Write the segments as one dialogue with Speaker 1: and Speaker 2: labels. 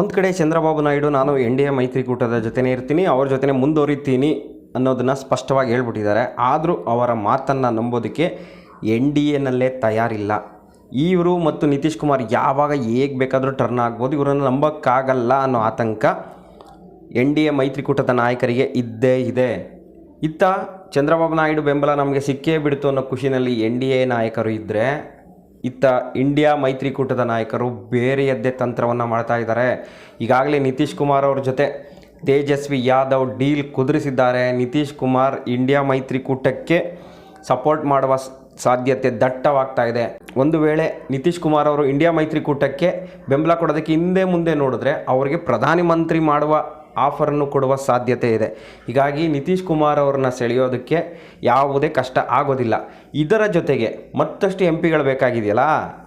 Speaker 1: ಒಂದು ಕಡೆ ಚಂದ್ರಬಾಬು ನಾಯ್ಡು, ನಾನು ಎನ್ ಡಿ ಎ ಮೈತ್ರಿಕೂಟದ ಜೊತೆನೇ ಇರ್ತೀನಿ, ಅವ್ರ ಜೊತೆನೇ ಮುಂದುವರಿತೀನಿ ಅನ್ನೋದನ್ನು ಸ್ಪಷ್ಟವಾಗಿ ಹೇಳ್ಬಿಟ್ಟಿದ್ದಾರೆ. ಆದರೂ ಅವರ ಮಾತನ್ನು ನಂಬೋದಕ್ಕೆ ಎನ್ ಡಿ ಎನಲ್ಲೇ ತಯಾರಿಲ್ಲ. ಇವರು ಮತ್ತು ನಿತೀಶ್ ಕುಮಾರ್ ಯಾವಾಗ ಹೇಗೆ ಬೇಕಾದರೂ ಟರ್ನ್ ಆಗ್ಬೋದು, ಇವರನ್ನು ನಂಬೋಕ್ಕಾಗಲ್ಲ ಅನ್ನೋ ಆತಂಕ ಎನ್ ಡಿ ಎ ಮೈತ್ರಿಕೂಟದ ನಾಯಕರಿಗೆ ಇದ್ದೇ ಇದೆ. ಇತ್ತ ಚಂದ್ರಬಾಬು ನಾಯ್ಡು ಬೆಂಬಲ ನಮಗೆ ಸಿಕ್ಕೇ ಬಿಡ್ತು ಅನ್ನೋ ಖುಷಿನಲ್ಲಿ ಎನ್ ಡಿ ಎ ನಾಯಕರು ಇದ್ದರೆ ಇತ್ತ ಇಂಡಿಯಾ ಮೈತ್ರಿಕೂಟದ ನಾಯಕರು ಬೇರೆಯದ್ದೇ ತಂತ್ರವನ್ನು ಮಾಡ್ತಾ ಇದ್ದಾರೆ. ಈಗಾಗಲೇ ನಿತೀಶ್ ಕುಮಾರ್ ಅವ್ರ ಜೊತೆ ತೇಜಸ್ವಿ ಯಾದವ್ ಡೀಲ್ ಕುದುರಿಸಿದ್ದಾರೆ. ನಿತೀಶ್ ಕುಮಾರ್ ಇಂಡಿಯಾ ಮೈತ್ರಿಕೂಟಕ್ಕೆ ಸಪೋರ್ಟ್ ಮಾಡುವ ಸಾಧ್ಯತೆ ದಟ್ಟವಾಗ್ತಾ ಇದೆ. ಒಂದು ವೇಳೆ ನಿತೀಶ್ ಕುಮಾರ್ ಅವರು ಇಂಡಿಯಾ ಮೈತ್ರಿಕೂಟಕ್ಕೆ ಬೆಂಬಲ ಕೊಡೋದಕ್ಕೆ ಹಿಂದೆ ಮುಂದೆ ನೋಡಿದ್ರೆ ಅವರಿಗೆ ಪ್ರಧಾನಮಂತ್ರಿ ಮಾಡುವ ಆಫರನ್ನು ಕೊಡುವ ಸಾಧ್ಯತೆ ಇದೆ. ಹೀಗಾಗಿ ನಿತೀಶ್ ಕುಮಾರ್ ಅವ್ರನ್ನ ಸೆಳೆಯೋದಕ್ಕೆ ಯಾವುದೇ ಕಷ್ಟ ಆಗೋದಿಲ್ಲ. ಇದರ ಜೊತೆಗೆ ಮತ್ತಷ್ಟು ಎಂ ಪಿಗಳು ಬೇಕಾಗಿದೆಯಲ್ಲ?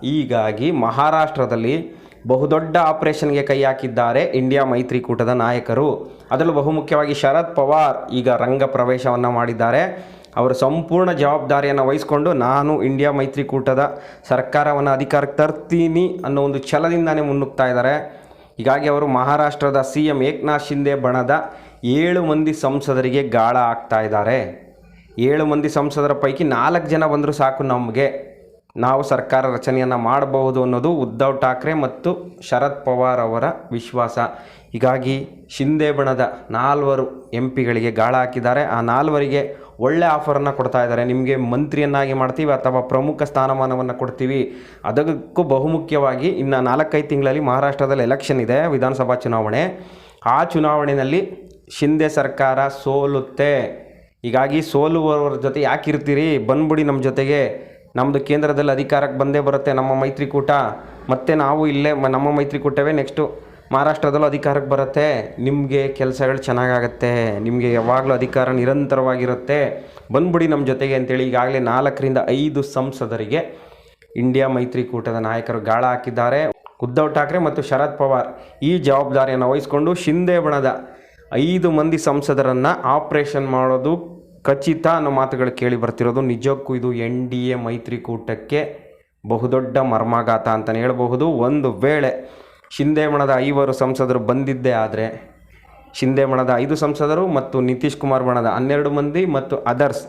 Speaker 1: ಹೀಗಾಗಿ ಮಹಾರಾಷ್ಟ್ರದಲ್ಲಿ ಬಹುದೊಡ್ಡ ಆಪರೇಷನ್ಗೆ ಕೈ ಹಾಕಿದ್ದಾರೆ ಇಂಡಿಯಾ ಮೈತ್ರಿಕೂಟದ ನಾಯಕರು. ಅದರಲ್ಲೂ ಬಹುಮುಖ್ಯವಾಗಿ ಶರದ್ ಪವಾರ್ ಈಗ ರಂಗ ಪ್ರವೇಶವನ್ನು ಮಾಡಿದ್ದಾರೆ. ಅವರು ಸಂಪೂರ್ಣ ಜವಾಬ್ದಾರಿಯನ್ನು ವಹಿಸಿಕೊಂಡು ನಾನು ಇಂಡಿಯಾ ಮೈತ್ರಿಕೂಟದ ಸರ್ಕಾರವನ್ನು ಅಧಿಕಾರಕ್ಕೆ ತರ್ತೀನಿ ಅನ್ನೋ ಒಂದು ಛಲದಿಂದಾನೇ ಮುನ್ನುಗ್ತಾ ಇದ್ದಾರೆ. ಹೀಗಾಗಿ ಅವರು ಮಹಾರಾಷ್ಟ್ರದ ಸಿ ಎಂ ಏಕನಾಥ್ ಶಿಂದೆ ಬಣದ ಏಳು ಮಂದಿ ಸಂಸದರಿಗೆ ಗಾಳ ಆಗ್ತಾ ಇದ್ದಾರೆ. ಏಳು ಮಂದಿ ಸಂಸದರ ಪೈಕಿ ನಾಲ್ಕು ಜನ ಬಂದರೂ ಸಾಕು ನಮಗೆ. ನಾವು ಸರ್ಕಾರ ರಚನೆಯನ್ನು ಮಾಡಬಹುದು ಅನ್ನೋದು ಉದ್ಧವ್ ಠಾಕ್ರೆ ಮತ್ತು ಶರದ್ ಪವಾರ್ ಅವರ ವಿಶ್ವಾಸ. ಹೀಗಾಗಿ ಶಿಂದೆ ಬಣದ ನಾಲ್ವರು ಎಂ ಪಿಗಳಿಗೆ ಗಾಳ ಹಾಕಿದ್ದಾರೆ. ಆ ನಾಲ್ವರಿಗೆ ಒಳ್ಳೆ ಆಫರನ್ನು ಕೊಡ್ತಾ ಇದ್ದಾರೆ. ನಿಮಗೆ ಮಂತ್ರಿಯನ್ನಾಗಿ ಮಾಡ್ತೀವಿ ಅಥವಾ ಪ್ರಮುಖ ಸ್ಥಾನಮಾನವನ್ನು ಕೊಡ್ತೀವಿ. ಅದಕ್ಕೂ ಬಹುಮುಖ್ಯವಾಗಿ ಇನ್ನು ನಾಲ್ಕೈದು ತಿಂಗಳಲ್ಲಿ ಮಹಾರಾಷ್ಟ್ರದಲ್ಲಿ ಎಲೆಕ್ಷನ್ ಇದೆ, ವಿಧಾನಸಭಾ ಚುನಾವಣೆ. ಆ ಚುನಾವಣೆಯಲ್ಲಿ ಶಿಂದೆ ಸರ್ಕಾರ ಸೋಲುತ್ತೆ. ಹೀಗಾಗಿ ಸೋಲುವವರ ಜೊತೆ ಯಾಕೆ ಇರ್ತೀರಿ? ಬಂದ್ಬಿಡಿ ನಮ್ಮ ಜೊತೆಗೆ. ನಮ್ಮದು ಕೇಂದ್ರದಲ್ಲಿ ಅಧಿಕಾರಕ್ಕೆ ಬಂದೇ ಬರುತ್ತೆ ನಮ್ಮ ಮೈತ್ರಿಕೂಟ. ಮತ್ತೆ ನಾವು ಇಲ್ಲೇ ನಮ್ಮ ಮೈತ್ರಿಕೂಟವೇ ನೆಕ್ಸ್ಟು ಮಹಾರಾಷ್ಟ್ರದಲ್ಲೂ ಅಧಿಕಾರಕ್ಕೆ ಬರುತ್ತೆ. ನಿಮಗೆ ಕೆಲಸಗಳು ಚೆನ್ನಾಗಾಗತ್ತೆ. ನಿಮಗೆ ಯಾವಾಗಲೂ ಅಧಿಕಾರ ನಿರಂತರವಾಗಿರುತ್ತೆ. ಬಂದ್ಬಿಡಿ ನಮ್ಮ ಜೊತೆಗೆ ಅಂತೇಳಿ ಈಗಾಗಲೇ ನಾಲ್ಕರಿಂದ ಐದು ಸಂಸದರಿಗೆ ಇಂಡಿಯಾ ಮೈತ್ರಿಕೂಟದ ನಾಯಕರು ಗಾಳ ಹಾಕಿದ್ದಾರೆ. ಉದ್ಧವ್ ಠಾಕ್ರೆ ಮತ್ತು ಶರದ್ ಪವಾರ್ ಈ ಜವಾಬ್ದಾರಿಯನ್ನು ವಹಿಸಿಕೊಂಡು ಶಿಂದೆ ಬಣದ ಐದು ಮಂದಿ ಸಂಸದರನ್ನು ಆಪರೇಷನ್ ಮಾಡೋದು ಖಚಿತ ಅನ್ನೋ ಮಾತುಗಳು ಕೇಳಿ ಬರ್ತಿರೋದು. ನಿಜಕ್ಕೂ ಇದು ಎನ್ ಡಿ ಎ ಮೈತ್ರಿಕೂಟಕ್ಕೆ ಬಹುದೊಡ್ಡ ಮರ್ಮಾಘಾತ ಅಂತಲೇ ಹೇಳಬಹುದು. ಒಂದು ವೇಳೆ ಶಿಂದೆ ಮಣದ ಐವರು ಸಂಸದರು ಬಂದಿದ್ದೇ ಆದರೆ ಶಿಂದೆ ಮಣದ ಐದು ಸಂಸದರು ಮತ್ತು ನಿತೀಶ್ ಕುಮಾರ್ ಬಣದ ಹನ್ನೆರಡು ಮಂದಿ ಮತ್ತು ಅದರ್ಸ್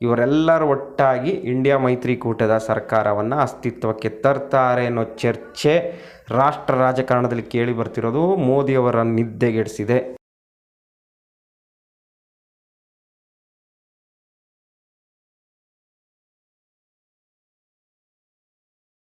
Speaker 1: ಇವರೆಲ್ಲರೂ ಒಟ್ಟಾಗಿ ಇಂಡಿಯಾ ಮೈತ್ರಿಕೂಟದ ಸರ್ಕಾರವನ್ನು ಅಸ್ತಿತ್ವಕ್ಕೆ ತರ್ತಾರೆ ಅನ್ನೋ ಚರ್ಚೆ ರಾಷ್ಟ್ರ ರಾಜಕಾರಣದಲ್ಲಿ ಕೇಳಿ ಬರ್ತಿರೋದು ಮೋದಿಯವರ ನಿದ್ದೆಗೆಡಿಸಿದೆ.